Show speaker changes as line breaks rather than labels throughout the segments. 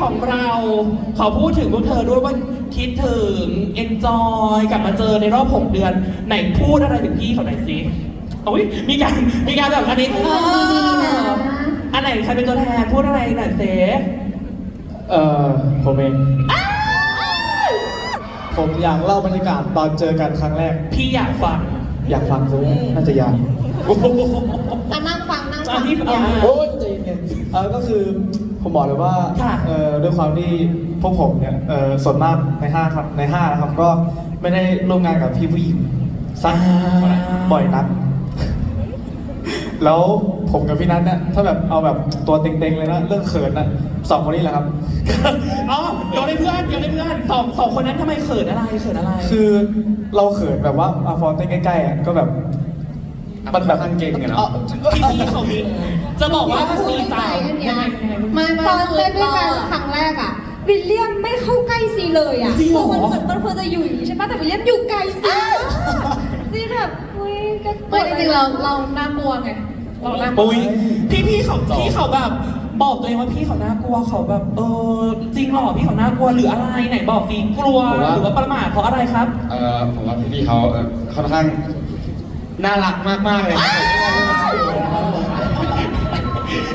ของเราขอพูดถึงพวกเธอด้วยว่าคิดถึง enjoy กลับมาเจอในรอบ 6 เดือน ไหนพูดอะไรถึงพี่เขาหน่อยสิโอ้ยมีการมีการแบบอันนี้
ดีๆนะ
อันไหนใครเป็นตัวแทนพูดอะไรหน่อยเซ
เอ่อผมเอง ผมอยากเล่าบรรยากาศตอนเจอกันครั้งแรก
พี่อยากฟัง
อยากฟังด้วยน่าจะยาก
อะนั่งฟังนั่ง
อั
ฟั
น
ง
นี้เอามา
โอ้ยใจเย็นเออก็คือ ผมบอกเลยว่า
ค่ะ
เออด้วยความที่พวกผมเนี่ยเออส่วนมากในห้างครับในห้างนะครับก็ไม่ได้ร่วมงานกับพี่ผู้หญิงสักบ่อยนัก แล้วผมกับพี่นัทเนี่ยถ้าแบบเอาแบบตัวเต็งๆเลยนะเรื่องเขินนะสองคนนี้แหละครับ
อ๋อเดี๋ยวในเพื่อนเดี๋ยวในเพื่อนสองสองคนนั้นทำไมเขินอะไรเขินอะไร
คือเราเขินแบบว่าอาฟอนเต้นใกล้ๆอะก็แบบ มันแบบเก่งอะเนาะ
พี่พี่เขามีจะบอกว่าสี่สาว
อันเนี้ย
ยังไงไม่
ตอนเล่นด้วยกันครั้งแรกอะวิลเลียมไม่เข้าใกล้ซีเลยอะ
จริงเหรอ
มันเหมือนมันควรจะอยู่อย่างนี้ใช่ปะแต่วิลเลียมอยู่ไกลซีซีแบบอุ้ยก็
ไม่จริงเราเราน่ากลัวไงเราน่ากลัว
ปุ้ยพี่พี่เขาพี่เขาแบบบอกตัวเองว่าพี่เขาน่ากลัวเขาแบบเออจริงเหรอพี่เขาน่ากลัวหรืออะไรไหนบอกสิกลัวหรือว่าประมาทเพราะอะไรครับ
เอ่อผมว่าพี่ๆเขาเอ่อค่อนข้าง น่ารักมากๆเลยครับ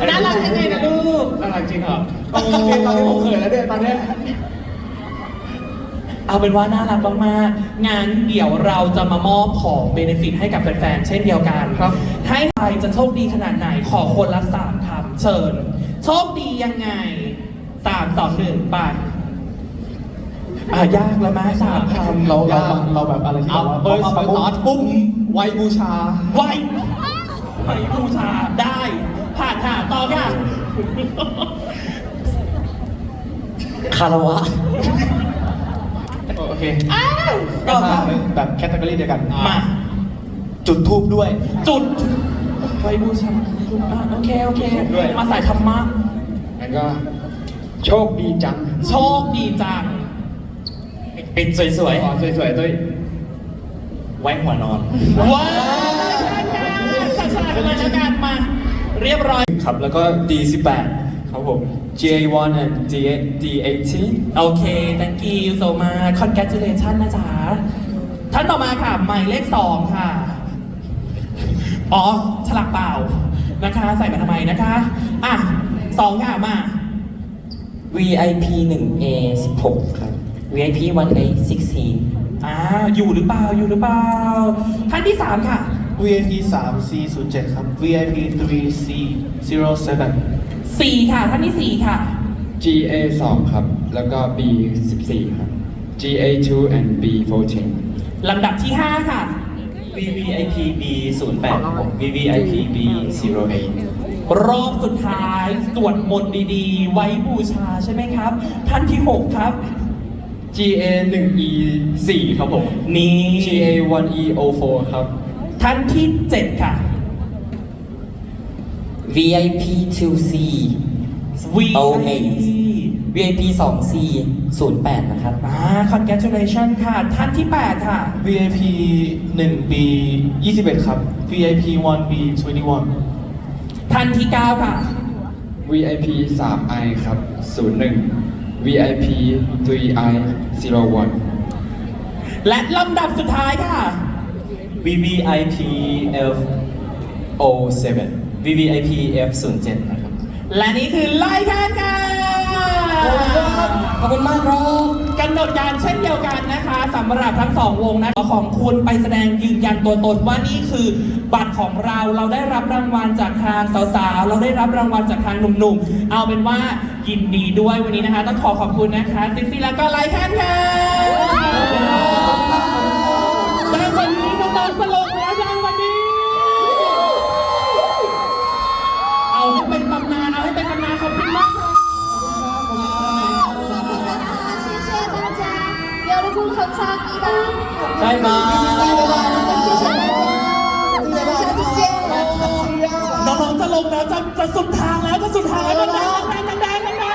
น่ารักยังไงนะลูก
น่ารักจริงเหรอโอเคตอนนี้ผมเขินแล้วเนี่ยตอนเนี้ย
เอาเป็นว่าน่ารักมากๆงานเดี๋ยวเราจะมามอบของเบนฟิตให้กับแฟนๆ เช่นเดียวกัน
ครับ
ให้ใครจะโชคดีขนาดไหนขอคนละสามคำเชิญ โชคดียังไงสามสองหนึ่งไป อะยากแล้วไหมสามคำ
เราเรา
ยก
เราแบบอะไรที่
เอา
แบบว่า
เบอร์
พ
ส
มา
ตาร์ทปุ๊บ
ไว้บูชา
ไหวไหวบูชาได้ ผ่านค่ะต่อค่ะ
คารวะ โอเค
อ้าว
ก็
ต่อค่ะ
แบบแคตตาล็อเดียวกัน
มา
จุดทูบด้วย
จุดไหวบูชาอะโอเค โอเค
ด้วย
มาสายธรรมะ
แล้วก็ โชคดีจัง
โชคดีจัง ปิดสวย
ขอสวยๆด้วย
ไว้หัวนอน
ๆว้าวฉลาดๆเลยแล้วกันมา เรียบร้อย
ครับ แล้วก็ D18 ครับผม GA1 and D18
โอเค thank you so much congratulation นะจ๊ะ ท่านต่อมาค่ะ หมายเลขสองค่ะ อ๋อ ฉลากเปล่า นะคะ ใส่มาทำไมนะคะ อะสองค่ะมา
VIP 1 A 16 ครับ VIP 1 A 16
อ่าอยู่หรือเปล่าอยู่หรือเปล่าท่านที่สามค่ะ
VIP 3 C 0 7ครับ VIP 3 C 0 7
สี่ค่ะท่านที่สี่ค่ะ
GA 2ครับ แล้วก็ B 14ครับ GA 2 and B 14
ลำดับที่ห้าค่ะ
VVIP B 08ครับผม VVIP B 08
รอบสุดท้ายสวดมนต์ดีๆ ไว้บูชาใช่ไหมครับ ท่านที่หกครับ
GA 1 E 4ครับผม
นี่
GA 1 E O 4ครับ
ท่านที่เจ็ดค่ะ
VIP 2 C
V
Oh, eight. VIP 2 C 08 นะครับ
อ่า congratulation ค่ะ ท่านที่แปดค่ะ
VIP 1 B 21 ครับ VIP 1 B 21
ท่านที่เก้าค่ะ
VIP 3 I ครับ 01 VIP 3 I 01
และลำดับสุดท้ายค่ะ
VVIP F 07 VVIP F 07นะครับ
และนี่คือไล่ท่านค่ะ
ขอบคุณมากครับ
กำหนดการเช่นเดียวกันนะคะสำหรับทั้งสองวงนะของคุณไปแสดงยืนยันตัวตนว่านี่คือบัตรของเราเราได้รับรางวัลจากทางสาวๆ เราได้รับรางวัลจากทางหนุ่มๆ เอาเป็นว่ายินดีด้วยวันนี้นะคะ ต้องขอขอบคุณนะคะซิซี่แล้วก็ไลค์แคนค่ะ ทำซากนี้ได้บายบา
ย
น้องๆจะลงแล้วจะจะสุดทางแล้วจะสุดทางแล้วดังๆดงๆดงๆ